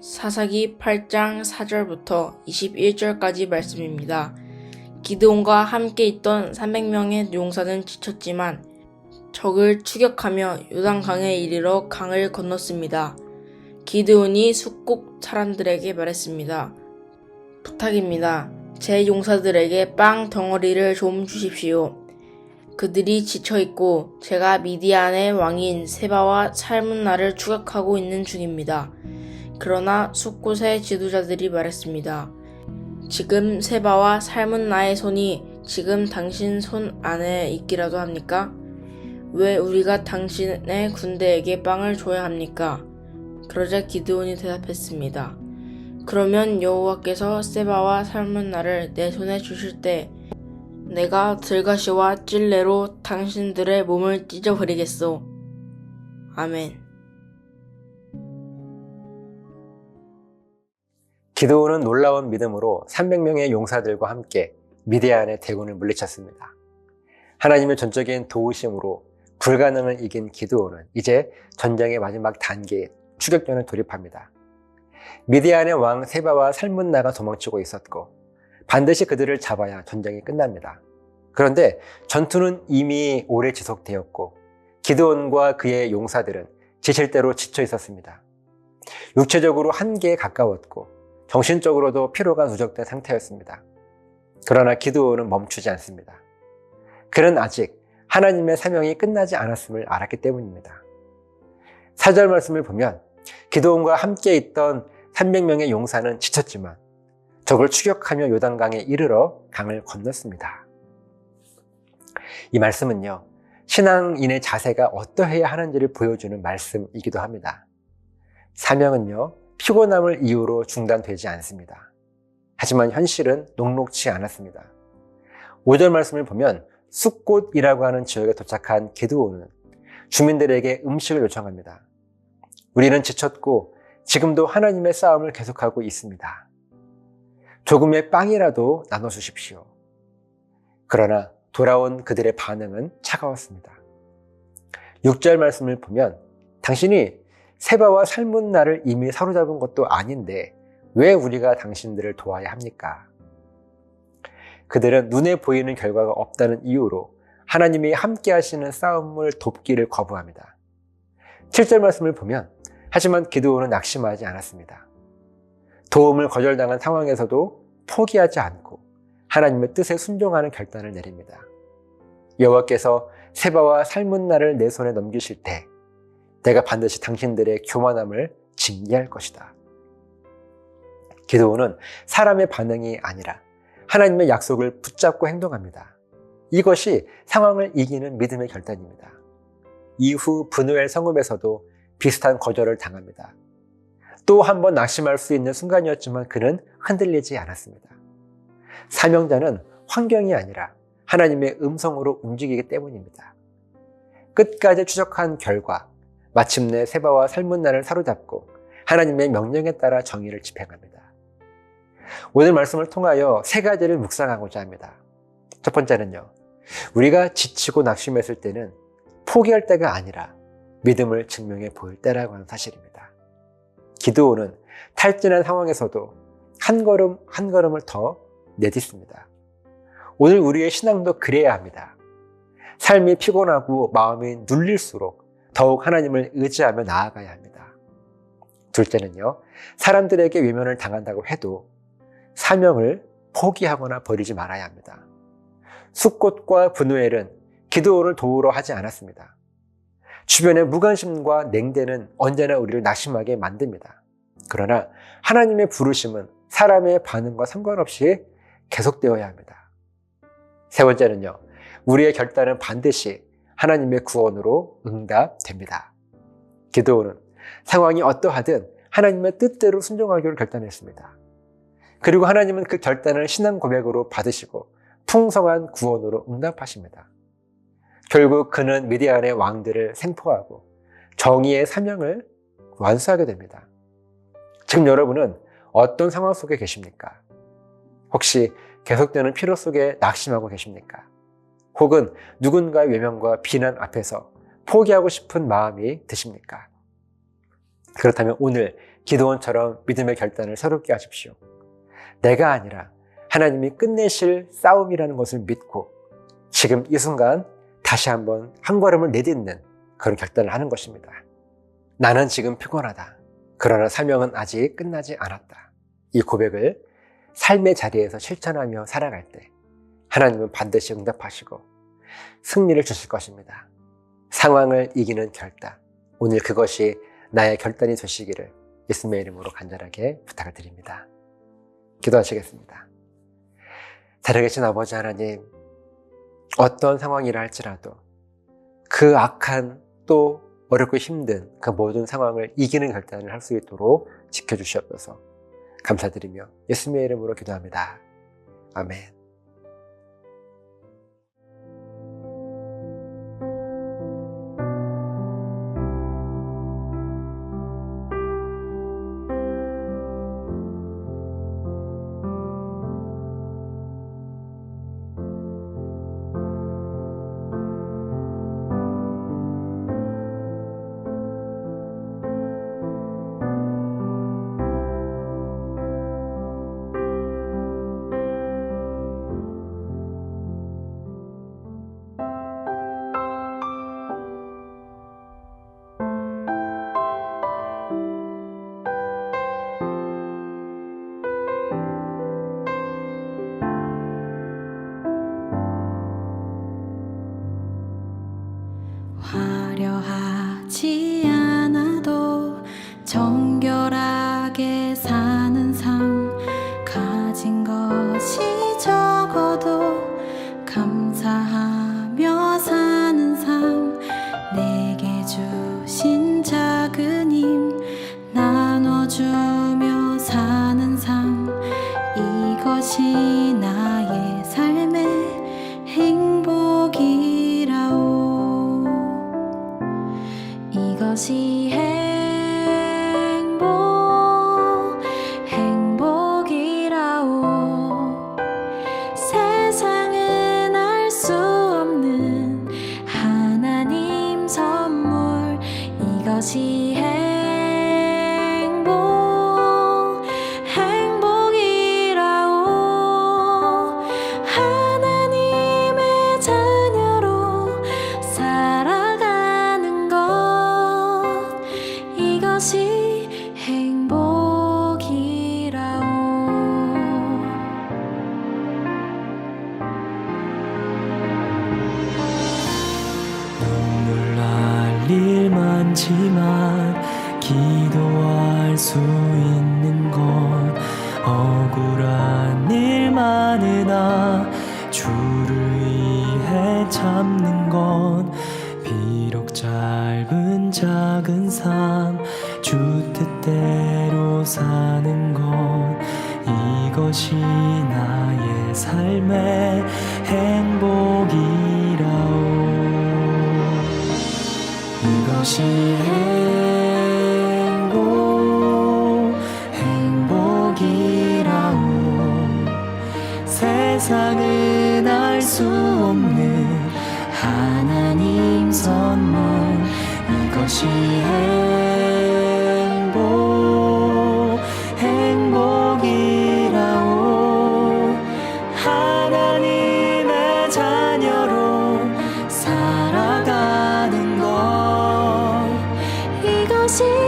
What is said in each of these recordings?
사사기 8장 4절부터 21절까지 말씀입니다. 기드온과 함께 있던 300명의 용사는 지쳤지만 적을 추격하며 요단강에 이르러 강을 건넜습니다. 기드온이 숙국 사람들에게 말했습니다. 부탁입니다. 제 용사들에게 빵 덩어리를 좀 주십시오. 그들이 지쳐 있고 제가 미디안의 왕인 세바와 살문나를 추격하고 있는 중입니다. 그러나 숲곳의 지도자들이 말했습니다. 지금 세바와 살문나의 손이 지금 당신 손 안에 있기라도 합니까? 왜 우리가 당신의 군대에게 빵을 줘야 합니까? 그러자 기드온이 대답했습니다. 그러면 여호와께서 세바와 살문나를 내 손에 주실 때 내가 들가시와 찔레로 당신들의 몸을 찢어버리겠소. 아멘. 기드온은 놀라운 믿음으로 300명의 용사들과 함께 미디안의 대군을 물리쳤습니다. 하나님의 전적인 도우심으로 불가능을 이긴 기드온은 이제 전쟁의 마지막 단계에 추격전에 돌입합니다. 미디안의 왕 세바와 살문나가 도망치고 있었고 반드시 그들을 잡아야 전쟁이 끝납니다. 그런데 전투는 이미 오래 지속되었고 기드온과 그의 용사들은 지칠 대로 지쳐 있었습니다. 육체적으로 한계에 가까웠고 정신적으로도 피로가 누적된 상태였습니다. 그러나 기드온은 멈추지 않습니다. 그는 아직 하나님의 사명이 끝나지 않았음을 알았기 때문입니다. 사절 말씀을 보면 기드온과 함께 있던 300명의 용사는 지쳤지만 적을 추격하며 요단강에 이르러 강을 건넜습니다. 이 말씀은요, 신앙인의 자세가 어떠해야 하는지를 보여주는 말씀이기도 합니다. 사명은요, 피곤함을 이유로 중단되지 않습니다. 하지만 현실은 녹록치 않았습니다. 5절 말씀을 보면 숲꽃이라고 하는 지역에 도착한 게드온은 주민들에게 음식을 요청합니다. 우리는 지쳤고 지금도 하나님의 싸움을 계속하고 있습니다. 조금의 빵이라도 나눠 주십시오. 그러나 돌아온 그들의 반응은 차가웠습니다. 6절 말씀을 보면 당신이 세바와 삶은 나를 이미 사로잡은 것도 아닌데 왜 우리가 당신들을 도와야 합니까? 그들은 눈에 보이는 결과가 없다는 이유로 하나님이 함께 하시는 싸움을 돕기를 거부합니다. 7절 말씀을 보면 하지만 기드온은 낙심하지 않았습니다. 도움을 거절당한 상황에서도 포기하지 않고 하나님의 뜻에 순종하는 결단을 내립니다. 여호와께서 세바와 삶은 나를 내 손에 넘기실 때 내가 반드시 당신들의 교만함을 징계할 것이다. 기도원은 사람의 반응이 아니라 하나님의 약속을 붙잡고 행동합니다. 이것이 상황을 이기는 믿음의 결단입니다. 이후 분우엘 성읍에서도 비슷한 거절을 당합니다. 또 한 번 낙심할 수 있는 순간이었지만 그는 흔들리지 않았습니다. 사명자는 환경이 아니라 하나님의 음성으로 움직이기 때문입니다. 끝까지 추적한 결과 마침내 세바와 살문나를 사로잡고 하나님의 명령에 따라 정의를 집행합니다. 오늘 말씀을 통하여 세 가지를 묵상하고자 합니다. 첫 번째는요. 우리가 지치고 낙심했을 때는 포기할 때가 아니라 믿음을 증명해 보일 때라고 하는 사실입니다. 기도는 탈진한 상황에서도 한 걸음 한 걸음을 더 내딛습니다. 오늘 우리의 신앙도 그래야 합니다. 삶이 피곤하고 마음이 눌릴수록 더욱 하나님을 의지하며 나아가야 합니다. 둘째는요, 사람들에게 외면을 당한다고 해도 사명을 포기하거나 버리지 말아야 합니다. 숲꽃과 분우엘은 기도를 도우러 하지 않았습니다. 주변의 무관심과 냉대는 언제나 우리를 낙심하게 만듭니다. 그러나 하나님의 부르심은 사람의 반응과 상관없이 계속되어야 합니다. 세 번째는요, 우리의 결단은 반드시 하나님의 구원으로 응답됩니다. 기도는 상황이 어떠하든 하나님의 뜻대로 순종하기로 결단했습니다. 그리고 하나님은 그 결단을 신앙 고백으로 받으시고 풍성한 구원으로 응답하십니다. 결국 그는 미디안의 왕들을 생포하고 정의의 사명을 완수하게 됩니다. 지금 여러분은 어떤 상황 속에 계십니까? 혹시 계속되는 피로 속에 낙심하고 계십니까? 혹은 누군가의 외면과 비난 앞에서 포기하고 싶은 마음이 드십니까? 그렇다면 오늘 기도원처럼 믿음의 결단을 새롭게 하십시오. 내가 아니라 하나님이 끝내실 싸움이라는 것을 믿고 지금 이 순간 다시 한번 한 걸음을 내딛는 그런 결단을 하는 것입니다. 나는 지금 피곤하다. 그러나 사명은 아직 끝나지 않았다. 이 고백을 삶의 자리에서 실천하며 살아갈 때 하나님은 반드시 응답하시고 승리를 주실 것입니다. 상황을 이기는 결단. 오늘 그것이 나의 결단이 되시기를 예수님의 이름으로 간절하게 부탁을 드립니다. 기도하시겠습니다. 살아계신 아버지 하나님, 어떤 상황이라 할지라도 그 악한 또 어렵고 힘든 그 모든 상황을 이기는 결단을 할 수 있도록 지켜주시옵소서 감사드리며 예수님의 이름으로 기도합니다. 아멘. 화려하지 않아도 정결하게 사는 삶 가진 것이 적어도 감사하며 사는 삶 내게 주신 작은 일 많지만 기도할 수 있는 건 억울한 일 많으나 주를 위해 참는 건 비록 짧은 작은 삶 주 뜻대로 사는 건 이것이 나의 삶의 행복이 이것이 행복 행복이라오 세상은 알 수 없는 하나님 선물. 이것이 행복 행복이라오 하나님의 자녀로 살아가 이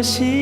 이